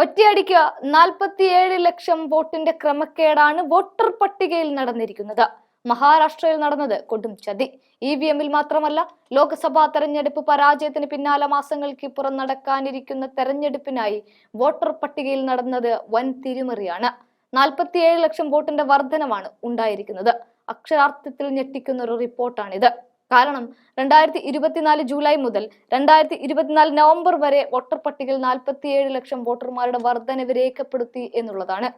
ഒറ്റയടിക്ക് നാൽപ്പത്തിയേഴ് ലക്ഷം വോട്ടിന്റെ ക്രമക്കേടാണ് വോട്ടർ പട്ടികയിൽ നടന്നിരിക്കുന്നത്. മഹാരാഷ്ട്രയിൽ നടന്നത് കൊടും ചതി. ഇ വി എമ്മിൽ മാത്രമല്ല ലോക്സഭാ തെരഞ്ഞെടുപ്പ് പരാജയത്തിന് പിന്നാലെ മാസങ്ങൾക്ക് ഇപ്പുറം നടക്കാനിരിക്കുന്ന തെരഞ്ഞെടുപ്പിനായി വോട്ടർ പട്ടികയിൽ നടന്നത് വൻ തിരിമറിയാണ്. നാൽപ്പത്തിയേഴ് ലക്ഷം വോട്ടിന്റെ വർധനമാണ് ഉണ്ടായിരിക്കുന്നത്. അക്ഷരാർത്ഥത്തിൽ ഞെട്ടിക്കുന്ന ഒരു റിപ്പോർട്ടാണിത്. കാരണം രണ്ടായിരത്തി ഇരുപത്തിനാല് ജൂലൈ മുതൽ രണ്ടായിരത്തി ഇരുപത്തിനാല് നവംബർ വരെ വോട്ടർ പട്ടികയിൽ നാൽപ്പത്തിയേഴ് ലക്ഷം വോട്ടർമാരുടെ വർധനവ് രേഖപ്പെടുത്തി എന്നുള്ളതാണ്.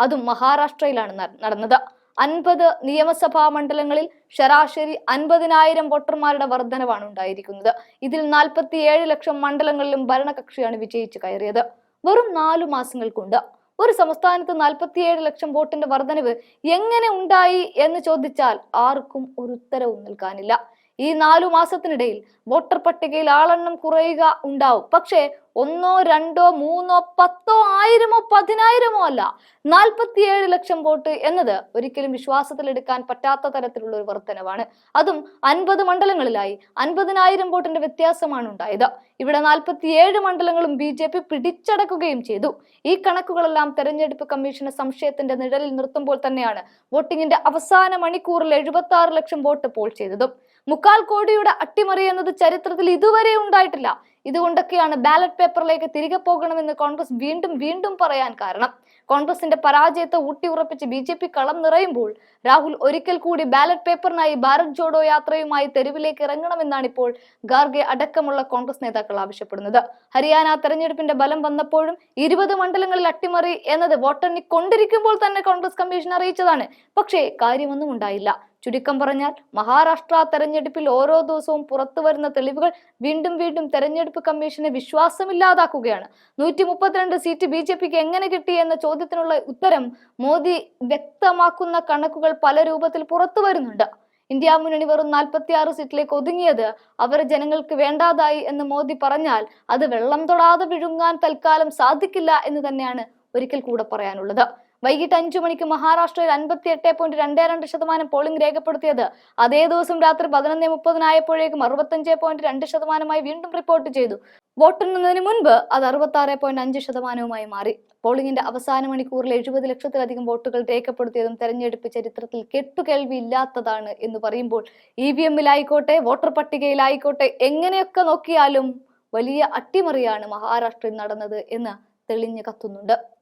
അതും മഹാരാഷ്ട്രയിലാണ് നടന്നത്. അൻപത് നിയമസഭാ മണ്ഡലങ്ങളിൽ ശരാശരി അൻപതിനായിരം വോട്ടർമാരുടെ വർധനവാണ് ഉണ്ടായിരിക്കുന്നത്. ഇതിൽ നാൽപ്പത്തിയേഴ് ലക്ഷം മണ്ഡലങ്ങളിലും ഭരണകക്ഷിയാണ് വിജയിച്ചു കയറിയത്. വെറും നാലു മാസങ്ങൾ കൊണ്ട് ഒരു സംസ്ഥാനത്ത് നാൽപ്പത്തിയേഴ് ലക്ഷം വോട്ടിന്റെ വർധനവ് എങ്ങനെ ഉണ്ടായി എന്ന് ചോദിച്ചാൽ ആർക്കും ഒരു ഉത്തരവും നൽകാനില്ല. ഈ നാലു മാസത്തിനിടയിൽ വോട്ടർ പട്ടികയിൽ ആളെണ്ണം കുറയുക ഉണ്ടാവും. പക്ഷേ ഒന്നോ രണ്ടോ മൂന്നോ പത്തോ ആയിരമോ പതിനായിരമോ അല്ല നാൽപ്പത്തിയേഴ് ലക്ഷം വോട്ട് എന്നത് ഒരിക്കലും വിശ്വാസത്തിലെടുക്കാൻ പറ്റാത്ത തരത്തിലുള്ള ഒരു വർധനവാണ്. അതും അൻപത് മണ്ഡലങ്ങളിലായി അൻപതിനായിരം വോട്ടിന്റെ വ്യത്യാസമാണ് ഉണ്ടായത്. ഇവിടെ നാൽപ്പത്തിയേഴ് മണ്ഡലങ്ങളും ബി ജെ പി പിടിച്ചടക്കുകയും ചെയ്തു. ഈ കണക്കുകളെല്ലാം തെരഞ്ഞെടുപ്പ് കമ്മീഷന് സംശയത്തിന്റെ നിഴലിൽ നിർത്തുമ്പോൾ തന്നെയാണ് വോട്ടിങ്ങിന്റെ അവസാന മണിക്കൂറിൽ എഴുപത്തി ആറ് ലക്ഷം വോട്ട് പോൾ ചെയ്തതും. മുക്കാൽ കോടിയുടെ അട്ടിമറി എന്നത് ചരിത്രത്തിൽ ഇതുവരെ ഉണ്ടായിട്ടില്ല. ഇതുകൊണ്ടൊക്കെയാണ് ബാലറ്റ് പേപ്പറിലേക്ക് തിരികെ പോകണമെന്ന് കോൺഗ്രസ് വീണ്ടും വീണ്ടും പറയാൻ കാരണം. കോൺഗ്രസിന്റെ പരാജയത്തെ ഊട്ടി ഉറപ്പിച്ച് ബി ജെ പി കളം നിറയുമ്പോൾ രാഹുൽ ഒരിക്കൽ കൂടി ബാലറ്റ് പേപ്പറിനായി ഭാരത് ജോഡോ യാത്രയുമായി തെരുവിലേക്ക് ഇറങ്ങണമെന്നാണ് ഇപ്പോൾ ഗാർഗെ അടക്കമുള്ള കോൺഗ്രസ് നേതാക്കൾ ആവശ്യപ്പെടുന്നത്. ഹരിയാന തെരഞ്ഞെടുപ്പിന്റെ ബലം വന്നപ്പോഴും ഇരുപത് മണ്ഡലങ്ങളിൽ അട്ടിമറി എന്നത് വോട്ടെണ്ണി കൊണ്ടിരിക്കുമ്പോൾ തന്നെ കോൺഗ്രസ് കമ്മീഷൻ അറിയിച്ചതാണ്. പക്ഷേ കാര്യമൊന്നും ഉണ്ടായില്ല. ചുരുക്കം പറഞ്ഞാൽ മഹാരാഷ്ട്ര തെരഞ്ഞെടുപ്പിൽ ഓരോ ദിവസവും പുറത്തു വരുന്ന തെളിവുകൾ വീണ്ടും വീണ്ടും തെരഞ്ഞെടുപ്പ് കമ്മീഷനെ വിശ്വാസമില്ലാതാക്കുകയാണ്. നൂറ്റി മുപ്പത്തിരണ്ട് സീറ്റ് ബി ജെ പിക്ക് എങ്ങനെ കിട്ടി എന്ന ചോദ്യത്തിനുള്ള ഉത്തരം മോദി വ്യക്തമാക്കുന്ന കണക്കുകൾ പല രൂപത്തിൽ പുറത്തു വരുന്നുണ്ട്. ഇന്ത്യ മുന്നണി വെറും നാൽപ്പത്തി ആറ് സീറ്റിലേക്ക് ഒതുങ്ങിയത് അവർ ജനങ്ങൾക്ക് വേണ്ടാതായി എന്ന് മോദി പറഞ്ഞാൽ അത് വെള്ളം തൊടാതെ വിഴുങ്ങാൻ തൽക്കാലം സാധിക്കില്ല എന്ന് തന്നെയാണ് ഒരിക്കൽ കൂടെ പറയാനുള്ളത്. വൈകിട്ട് അഞ്ചു മണിക്ക് മഹാരാഷ്ട്രയിൽ അൻപത്തി എട്ട് പോയിന്റ് രണ്ട് രണ്ട് ശതമാനം പോളിംഗ് രേഖപ്പെടുത്തിയത്. അതേ ദിവസം രാത്രി പതിനൊന്ന് മുപ്പതിനായപ്പോഴേക്കും അറുപത്തഞ്ച് പോയിന്റ് രണ്ട് ശതമാനമായി വീണ്ടും റിപ്പോർട്ട് ചെയ്തു. വോട്ടെണ്ണുന്നതിന് മുൻപ് അത് അറുപത്തി ആറ് പോയിന്റ് അഞ്ച് ശതമാനവുമായി മാറി. പോളിംഗിന്റെ അവസാന മണിക്കൂറിൽ എഴുപത് ലക്ഷത്തിലധികം വോട്ടുകൾ രേഖപ്പെടുത്തിയതും തെരഞ്ഞെടുപ്പ് ചരിത്രത്തിൽ കെട്ടുകേൾവി ഇല്ലാത്തതാണ് എന്ന് പറയുമ്പോൾ ഇ വി എമ്മിലായിക്കോട്ടെ വോട്ടർ പട്ടികയിലായിക്കോട്ടെ എങ്ങനെയൊക്കെ നോക്കിയാലും വലിയ അട്ടിമറിയാണ് മഹാരാഷ്ട്രയിൽ നടന്നത് എന്ന് തെളിഞ്ഞു കത്തുന്നുണ്ട്.